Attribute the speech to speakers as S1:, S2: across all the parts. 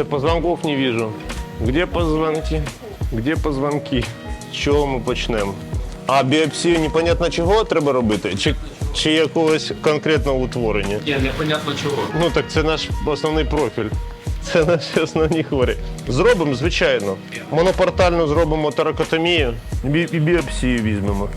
S1: Что-то позвонков не вижу. Где позвонки? Где позвонки? З чого ми почнемо? А біопсію непонятно чого треба робити? Чи, чи якогось конкретного утворення?
S2: Ні, непонятно чого.
S1: Ну так це наш основний профіль. Це наші основні хворі. Зробимо, звичайно. Монопортальну зробимо таракотомію і біопсію візьмемо.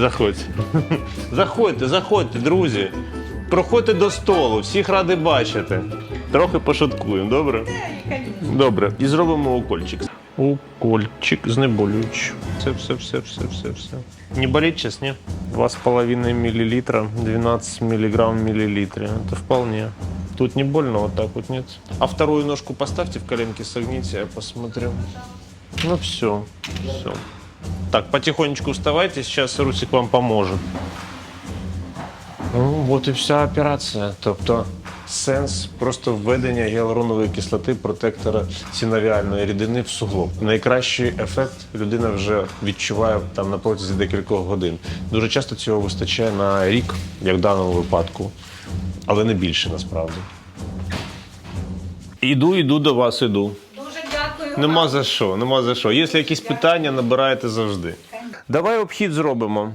S1: Заходьте. Заходьте, заходьте, друзі. Проходьте до столу, всіх радий бачити. Трохи пошуткуємо, добре? Добре. І зробимо укольчик. Укольчик знеболюючий. Все, все, все, все, все, все. Не болить сейчас, не? 2,5 миллилитра, 12 миллиграмм в миллилитре. Это вполне. Тут не больно, вот так вот нет. А вторую ножку поставьте в коленки, согните, я посмотрю. Ну все, все. Так, потихонечку вставайте, сейчас Русик вам поможет. Ну, от і вся операція. Тобто сенс просто введення гіалуронової кислоти протектора синовіальної рідини в суглоб. Найкращий ефект людина вже відчуває там на протязі декількох годин. Дуже часто цього вистачає на рік, як в даному випадку, але не більше насправді. Іду, іду до вас, іду. Нема за що, нема за що. Якщо якісь питання, набирайте завжди. Давай обхід зробимо.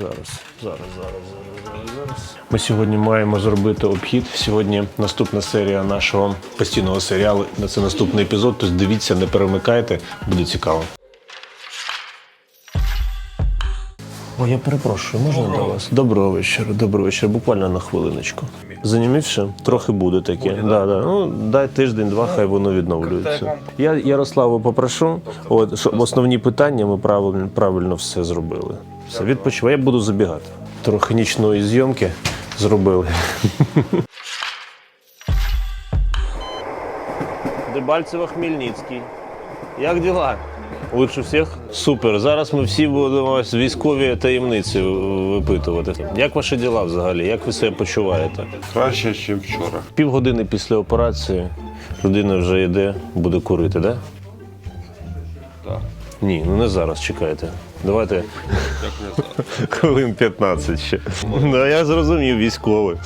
S1: Зараз, зараз, зараз, зараз, зараз. Ми сьогодні маємо зробити обхід. Сьогодні наступна серія нашого постійного серіалу. Це наступний епізод. Тож дивіться, не перемикайте, буде цікаво. О, я перепрошую, можна до вас? Доброго вечора, доброго вечора. Буквально на хвилиночку. Занімівши? Трохи буде таке. Да, да. Ну, дай тиждень-два, хай воно відновлюється. Я Ярославу попрошу, от, щоб основні питання ми правильно, правильно все зробили. Все, відпочивай, я буду забігати. Трохи нічної зйомки зробили. Дебальцево Хмельницький. Як діла? Лучше всіх? Супер. Зараз ми всі будемо військові таємниці випитувати. Як ваші діла взагалі? Як ви себе почуваєте?
S3: Краще, ніж вчора.
S1: Півгодини після операції людина вже йде, буде курити, так?
S3: Так.
S1: Ні, ну не зараз чекайте. Давайте хвилин 15 ще. Ну, я зрозумів, військовий.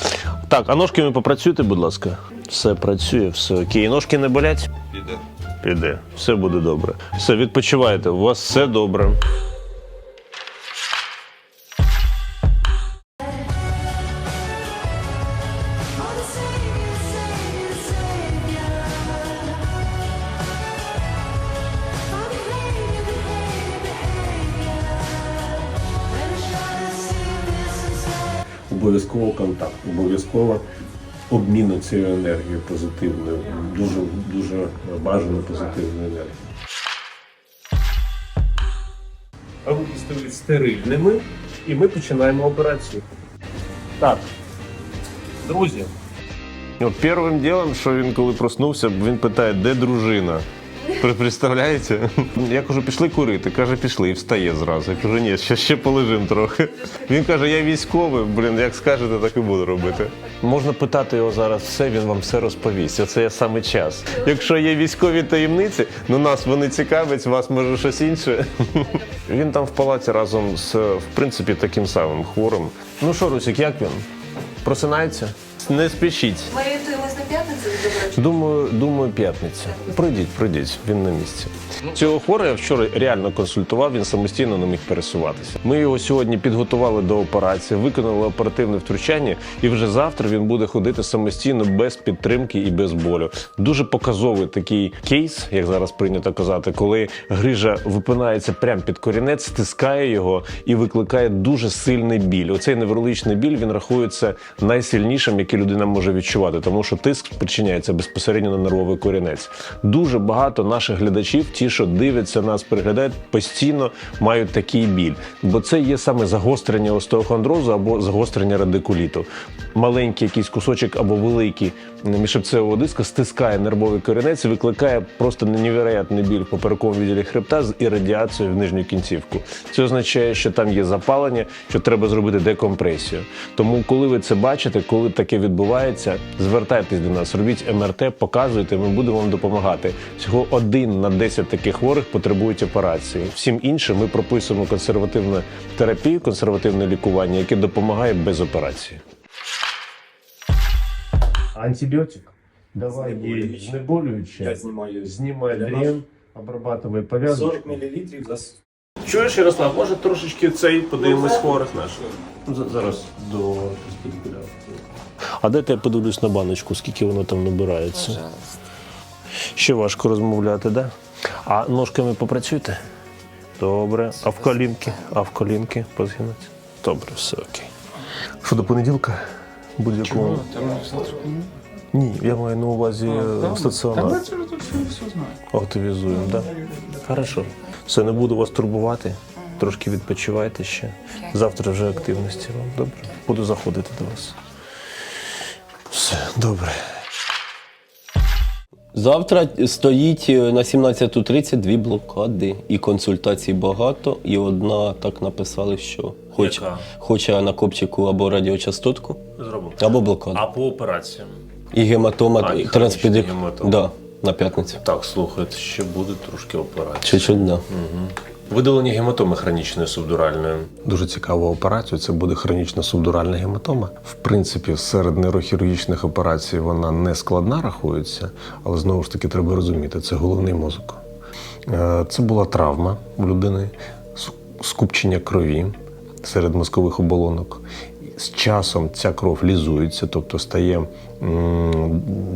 S1: Так, а ножками попрацюйте, будь ласка. Все працює, все окей. Ножки не болять?
S3: Піде.
S1: Піде. Все буде добре. Все, відпочивайте, у вас все добре. Обов'язково контакт, обов'язково обміну цією енергією позитивною, дуже дуже бажано позитивною енергією. А стають стерильними, і ми починаємо операцію. Так, друзі. От першим ділом, що він коли проснувся, він питає, де дружина. Представляєте? Я кажу, пішли курити. Каже, пішли і встає зразу. Я кажу, ні, ще, ще полежим трохи. Він каже, я військовий, блін, як скажете, так і буду робити. Можна питати його зараз все, він вам все розповість. Оце є саме час. Якщо є військові таємниці, ну нас вони цікавить, вас може щось інше. Він там в палаті разом з, в принципі, таким самим хворим. Ну що, Русік, як він? Просинається? Не спішіть.
S4: Ми орієнтуємось на п'ятницю.
S1: Думаю, думаю, п'ятниця. Прийдіть, прийдіть, він на місці. Цього хворого я вчора реально консультував, він самостійно не міг пересуватися. Ми його сьогодні підготували до операції, виконали оперативне втручання, і вже завтра він буде ходити самостійно без підтримки і без болю. Дуже показовий такий кейс, як зараз прийнято казати, коли грижа випинається прямо під корінець, стискає його і викликає дуже сильний біль. Оцей неврологічний біль він рахується найсильнішим, який людина може відчувати, тому що тиск спричиняється безпосередньо на нервовий корінець. Дуже багато наших глядачів, ті, що дивляться нас, переглядають, постійно мають такий біль, бо це є саме загострення остеохондрозу або загострення радикуліту. Маленький якийсь кусочок або великий міжшипцевого диска стискає нервовий корінець і викликає просто невероятний біль в поперековому відділі хребта з іррадіацією в нижню кінцівку. Це означає, що там є запалення, що треба зробити декомпресію. Тому, коли ви це бачите, коли таке відбувається, звертайтесь до нас, робіть МРТ, показуйте, ми будемо вам допомагати. Всього один на 10 таких хворих потребують операції. Всім іншим ми прописуємо консервативну терапію, консервативне лікування, яке допомагає без операції. Антибіотик. Давай
S2: Знеболююче.
S1: знеболююче.
S2: Я знімаю
S1: Знімай дрін, обрабатуй пов'язку.
S2: 40 мл за
S1: Чуєш, Ярослав, може трошечки цей подивимось хворих наших? Зараз до А дайте я подивлюсь на баночку, скільки воно там набирається. Ще важко розмовляти, да? А ножками попрацюйте? Добре. А в колінки? А в колінки позгинати? Добре, все окей. Що до понеділка? Будь-якого. Ні, я маю на увазі е, стаціонар. Активізуємо, так? Да? Хорошо. Все, не буду вас турбувати. Трошки відпочивайте ще. Завтра вже активності вам. Добре? Буду заходити до вас. Все, добре.
S5: Завтра стоїть е, на 17.30 дві блокади. І консультацій багато, і одна так написали, що хоче,
S1: Яка?
S5: хоче на копчику або радіочастотку,
S1: Зробив.
S5: або блокаду.
S1: А по операціям?
S5: І гематома
S1: А, і
S5: транспедик. Да, на п'ятницю.
S1: Так, слухайте, ще буде трошки операції.
S5: Чуть-чуть, да.
S1: Видалення гематоми хронічної субдуральної. Дуже цікава операція. Це буде хронічна субдуральна гематома. В принципі, серед нейрохірургічних операцій вона не складна рахується, але знову ж таки треба розуміти, це головний мозок. Е, Це була травма у людини, скупчення крові серед мозкових оболонок. З часом ця кров лізується, тобто стає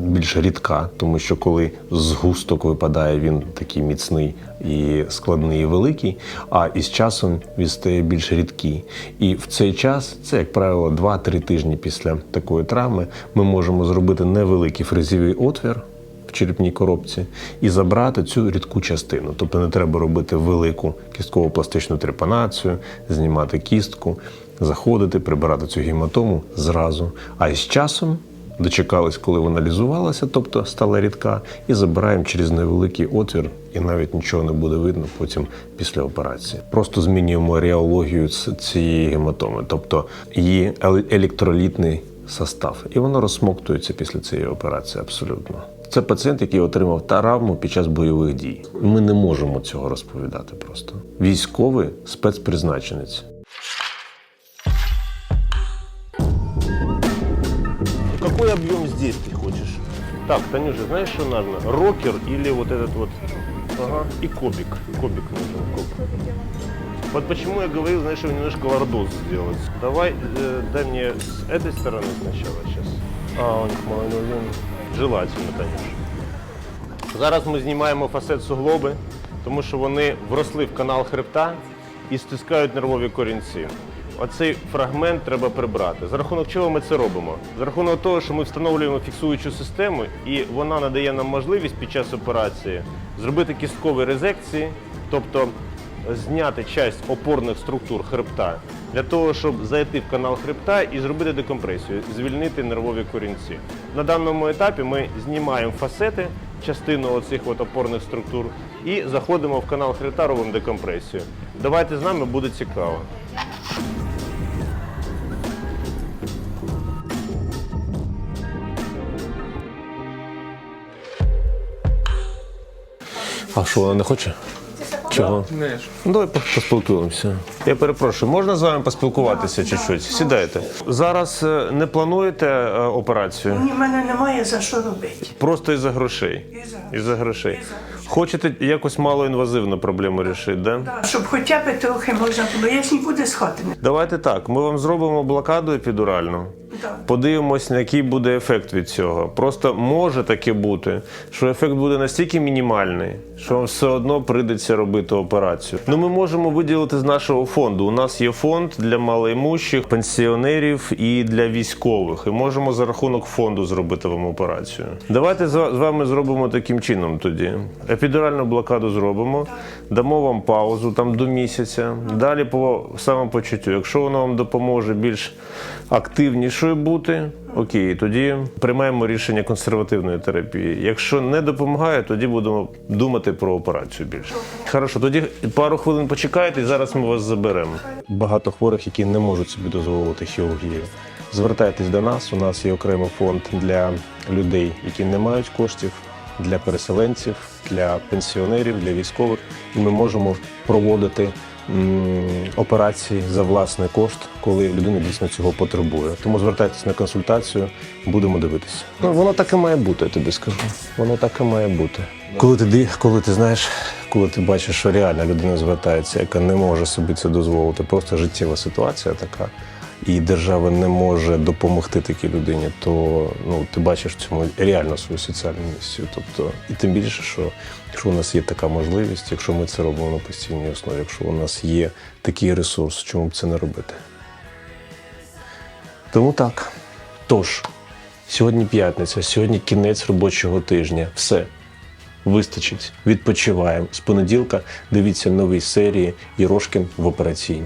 S1: більш рідка, тому що коли згусток випадає, він такий міцний і складний і великий, а із часом він стає більш рідкий. І в цей час, це, як правило, 2-3 тижні після такої травми, ми можемо зробити невеликий фрезовий отвір в черепній коробці і забрати цю рідку частину. Тобто не треба робити велику кісткову пластичну трепанацію, знімати кістку, заходити, прибирати цю гематому зразу. А із часом дочекались, коли вона лізувалася, тобто стала рідка, і забираємо через невеликий отвір, і навіть нічого не буде видно потім після операції. Просто змінюємо реологію цієї гематоми, тобто її електролітний состав, і воно розсмоктується після цієї операції абсолютно. Це пацієнт, який отримав травму під час бойових дій. Ми не можемо цього розповідати просто. Військовий спецпризначенець. Какой объем здесь ты хочешь? Так, Танюша, знаешь, что нужно? Рокер или вот этот вот... Ага, и кубик. Кубик нужен, куб. Вот почему я говорил, знаешь, его немножко лордоз сделать. Давай, э, дай мне с этой стороны сначала сейчас. А, он малоновин. Желательно, Танюша. Зараз ми знімаємо фасет суглоби, тому що вони вросли в канал хребта і стискають нервові корінці. Оцей фрагмент треба прибрати. За рахунок чого ми це робимо? За рахунок того, що ми встановлюємо фіксуючу систему, і вона надає нам можливість під час операції зробити кісткові резекції, тобто зняти часть опорних структур хребта для того, щоб зайти в канал хребта і зробити декомпресію, звільнити нервові корінці. На даному етапі ми знімаємо фасети, частину оцих от опорних структур, і заходимо в канал хребта, робимо декомпресію. Давайте з нами буде цікаво. А що, вона не хоче? Чого? Ну, давай по- поспілкуємося. Я перепрошую, можна з вами поспілкуватися чуть-чуть? Сідайте. Зараз е, не плануєте е, операцію?
S6: Ні, в мене немає за що робити.
S1: Просто із-за грошей.
S6: Із-за
S1: Із-за грошей. Хочете якось малоінвазивну проблему рішити, да?
S6: Да, Щоб хоча б трохи можна було. Я ж нікуди з хати не.
S1: Давайте так. Ми вам зробимо блокаду епідуральну. Подивимось, який буде ефект від цього. Просто може таке бути, що ефект буде настільки мінімальний, що вам все одно прийдеться робити операцію. Ну, ми можемо виділити з нашого фонду. У нас є фонд для малоімущих, пенсіонерів і для військових. І можемо за рахунок фонду зробити вам операцію. Давайте з вами зробимо таким чином тоді. Епідуральну блокаду зробимо, дамо вам паузу там до місяця. Далі по самопочуттю. Якщо воно вам допоможе більш активнішою продовжує бути, окей, тоді приймаємо рішення консервативної терапії. Якщо не допомагає, тоді будемо думати про операцію більше. Хорошо, тоді пару хвилин почекайте, і зараз ми вас заберемо. Багато хворих, які не можуть собі дозволити хірургію. Звертайтесь до нас. У нас є окремий фонд для людей, які не мають коштів, для переселенців, для пенсіонерів, для військових. І ми можемо проводити операції за власний кошт, коли людина дійсно цього потребує. Тому звертайтесь на консультацію, будемо дивитися. Ну, воно так і має бути, я тобі скажу. Воно так і має бути. Коли ти коли ти знаєш, коли ти бачиш, що реальна людина звертається, яка не може собі це дозволити, просто життєва ситуація така. І держава не може допомогти такій людині, то ну ти бачиш в цьому реально свою соціальну місію. Тобто, і тим більше, що якщо у нас є така можливість, якщо ми це робимо на постійній основі, якщо у нас є такий ресурс, чому б це не робити? Тому так. Тож, сьогодні п'ятниця, сьогодні кінець робочого тижня. Все. Вистачить. Відпочиваємо. З понеділка дивіться нові серії Єрошкін в операційній.